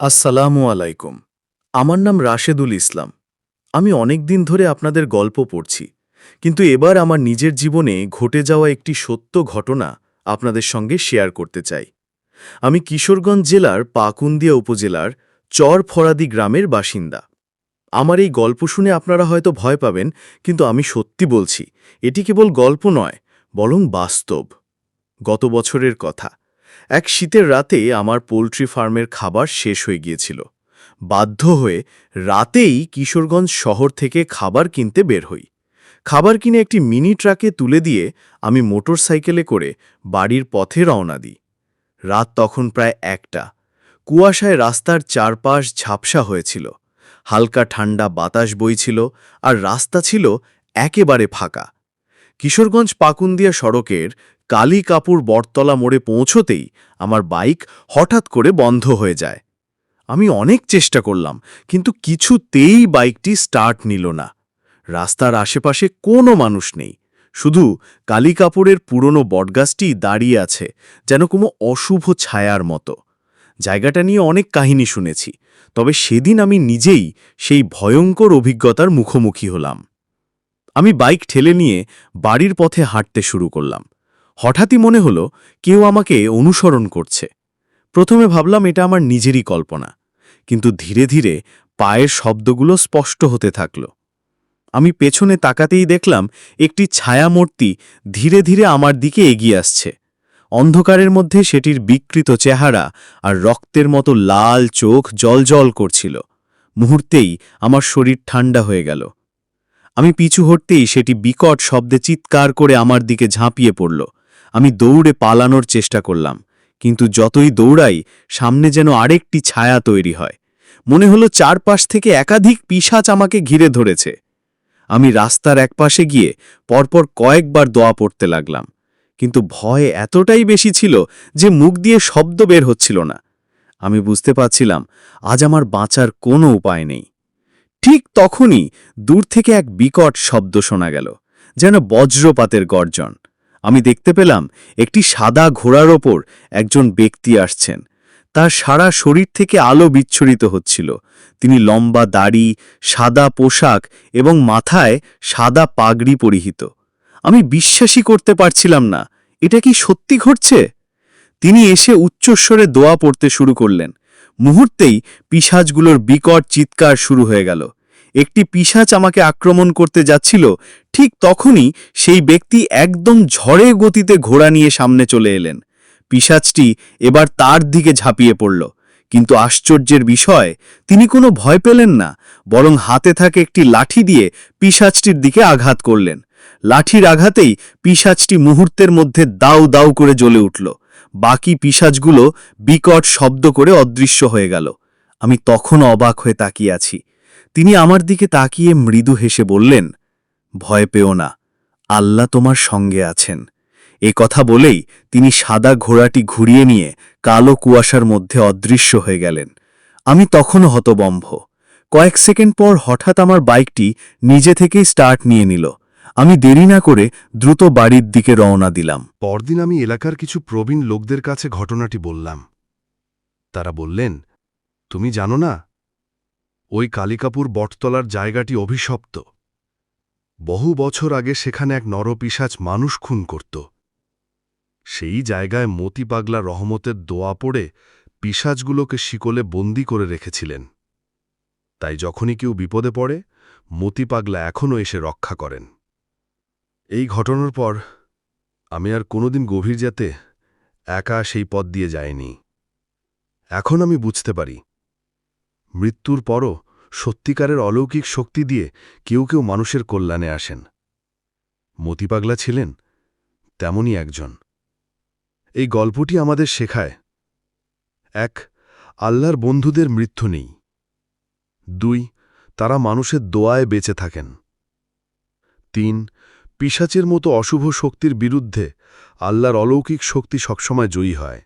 আসসালামু আলাইকুম। আমার নাম রাশেদুল ইসলাম। আমি অনেক দিন ধরে আপনাদের গল্প পড়ছি, কিন্তু এবার আমার নিজের জীবনে ঘটে যাওয়া একটি সত্য ঘটনা আপনাদের সঙ্গে শেয়ার করতে চাই। আমি কিশোরগঞ্জ জেলার পাকুন্দিয়া উপজেলার চর ফরাদি গ্রামের বাসিন্দা। আমার এই গল্প শুনে আপনারা হয়তো ভয় পাবেন, কিন্তু আমি সত্যি বলছি, এটি কেবল গল্প নয়, বরং বাস্তব। গত বছরের কথা এক শীতের রাতে আমার পোলট্রি ফার্মের খাবার শেষ হয়ে গিয়েছিল। বাধ্য হয়ে রাতেই কিশোরগঞ্জ শহর থেকে খাবার কিনতে বের হই। খাবার কিনে একটি মিনি ট্রাকে তুলে দিয়ে আমি মোটর সাইকেলে করে বাড়ির পথে রওনা দিই। রাত তখন প্রায় একটা। কুয়াশায় রাস্তার চারপাশ ঝাপসা হয়েছিল। হালকা ঠান্ডা বাতাস বইছিল আর রাস্তা ছিল একেবারে ফাঁকা। কিশোরগঞ্জ পাকুন্দিয়া সড়কের কালী কাপুর বটতলা মোড়ে পৌঁছতেই আমার বাইক হঠাৎ করে বন্ধ হয়ে যায়। আমি অনেক চেষ্টা করলাম, কিন্তু কিছুতেই বাইকটি স্টার্ট নিল না। রাস্তার আশেপাশে কোনো মানুষ নেই, শুধু কালী কাপুরের পুরনো বটগাছটি দাঁড়িয়ে আছে, যেন কোনো অশুভ ছায়ার মতো। জায়গাটা নিয়ে অনেক কাহিনী শুনেছি, তবে সেদিন আমি নিজেই সেই ভয়ঙ্কর অভিজ্ঞতার মুখোমুখি হলাম। আমি বাইক ঠেলে নিয়ে বাড়ির পথে হাঁটতে শুরু করলাম। হঠাৎই মনে হলো কেউ আমাকে অনুসরণ করছে। প্রথমে ভাবলাম এটা আমার নিজেরই কল্পনা, কিন্তু ধীরে ধীরে পায়ের শব্দগুলো স্পষ্ট হতে থাকল। আমি পেছনে তাকাতেই দেখলাম একটি ছায়ামূর্তি ধীরে ধীরে আমার দিকে এগিয়ে আসছে। অন্ধকারের মধ্যে সেটির বিকৃত চেহারা আর রক্তের মতো লাল চোখ জলজল করছিল। মুহূর্তেই আমার শরীর ঠান্ডা হয়ে গেল। আমি পিছু হটতেই সেটি বিকট শব্দে চিৎকার করে আমার দিকে ঝাঁপিয়ে পড়ল। আমি দৌড়ে পালানোর চেষ্টা করলাম, কিন্তু যতই দৌড়াই, সামনে যেন আরেকটি ছায়া তৈরি হয়। মনে হলো চারপাশ থেকে একাধিক পিশাচ আমাকে ঘিরে ধরেছে। আমি রাস্তার একপাশে গিয়ে পরপর কয়েকবার দোয়া পড়তে লাগলাম, কিন্তু ভয় এতটাই বেশি ছিল যে মুখ দিয়ে শব্দ বের হচ্ছিল না। আমি বুঝতে পারছিলাম, আজ আমার বাঁচার কোনো উপায় নেই। ঠিক তখনই দূর থেকে এক বিকট শব্দ শোনা গেল, যেন বজ্রপাতের গর্জন। আমি দেখতে পেলাম একটি সাদা ঘোড়ার ওপর একজন ব্যক্তি আসছেন। তার সারা শরীর থেকে আলো বিচ্ছুরিত হচ্ছিল। তিনি লম্বা দাড়ি, সাদা পোশাক এবং মাথায় সাদা পাগড়ি পরিহিত। আমি বিশ্বাসই করতে পারছিলাম না, এটা কি সত্যি ঘটছে? তিনি এসে উচ্চস্বরে দোয়া পড়তে শুরু করলেন। মুহূর্তেই পিসাজগুলোর বিকট চিৎকার শুরু হয়ে গেল। একটি পিসাচ আমাকে আক্রমণ করতে যাচ্ছিল, ঠিক তখনই সেই ব্যক্তি একদম ঝড়ে গতিতে ঘোড়া নিয়ে সামনে চলে এলেন। পিসাচটি এবার তার দিকে ঝাঁপিয়ে পড়ল। কিন্তু আশ্চর্যের বিষয়, তিনি কোনো ভয় পেলেন না, বরং হাতে থাকে একটি লাঠি দিয়ে পিসাচটির দিকে আঘাত করলেন। লাঠির আঘাতেই পিসাচটি মুহূর্তের মধ্যে দাউ দাউ করে জ্বলে উঠল। বাকি পিসাজগুলো বিকট শব্দ করে অদৃশ্য হয়ে গেল। আমি তখন অবাক হয়ে তাকিয়ে আছি। তিনি আমার দিকে তাকিয়ে মৃদু হেসে বললেন, ভয় পেও না, আল্লাহ তোমার সঙ্গে আছেন। এ কথা বলেই তিনি সাদা ঘোড়াটি ঘুরিয়ে নিয়ে কালো কুয়াশার মধ্যে অদৃশ্য হয়ে গেলেন। আমি তখনও হতবম্ভ। কয়েক সেকেন্ড পর হঠাৎ আমার বাইকটি নিজে থেকেই স্টার্ট নিয়ে নিল। আমি দেরি না করে দ্রুত বাড়ির দিকে রওনা দিলাম। পরদিন আমি এলাকার কিছু প্রবীণ লোকদের কাছে ঘটনাটি বললাম। তারা বললেন, তুমি জানো না ওই কালিকাপুর বটতলার জায়গাটি অভিশপ্ত। বহু বছর আগে সেখানে এক নরপিসাচ মানুষ খুন করত। সেই জায়গায় মতি পাগলা রহমতের দোয়া পড়ে পিসাজগুলোকে শিকলে বন্দি করে রেখেছিলেন। তাই যখনই কেউ বিপদে পড়ে মতি পাগলা এখনও এসে রক্ষা করেন। এই ঘটনার পর আমি আর কোনোদিন গভীর যাতে একা সেই পথ দিয়ে যায়নি এখন আমি বুঝতে পারি, মৃত্যুর পরও সত্যিকারের অলৌকিক শক্তি দিয়ে কেউ কেউ মানুষের কল্যাণে আসেন। মতিপাগলা ছিলেন, তেমনই একজন। এই গল্পটি আমাদের শেখায়, এক, আল্লাহর বন্ধুদের মৃত্যু নেই। দুই, তারা মানুষের দোয়ায় বেঁচে থাকেন। তিন পিসাচের মতো অশুভ শক্তির বিরুদ্ধে আল্লাহর অলৌকিক শক্তি সবসময় জয়ী হয়।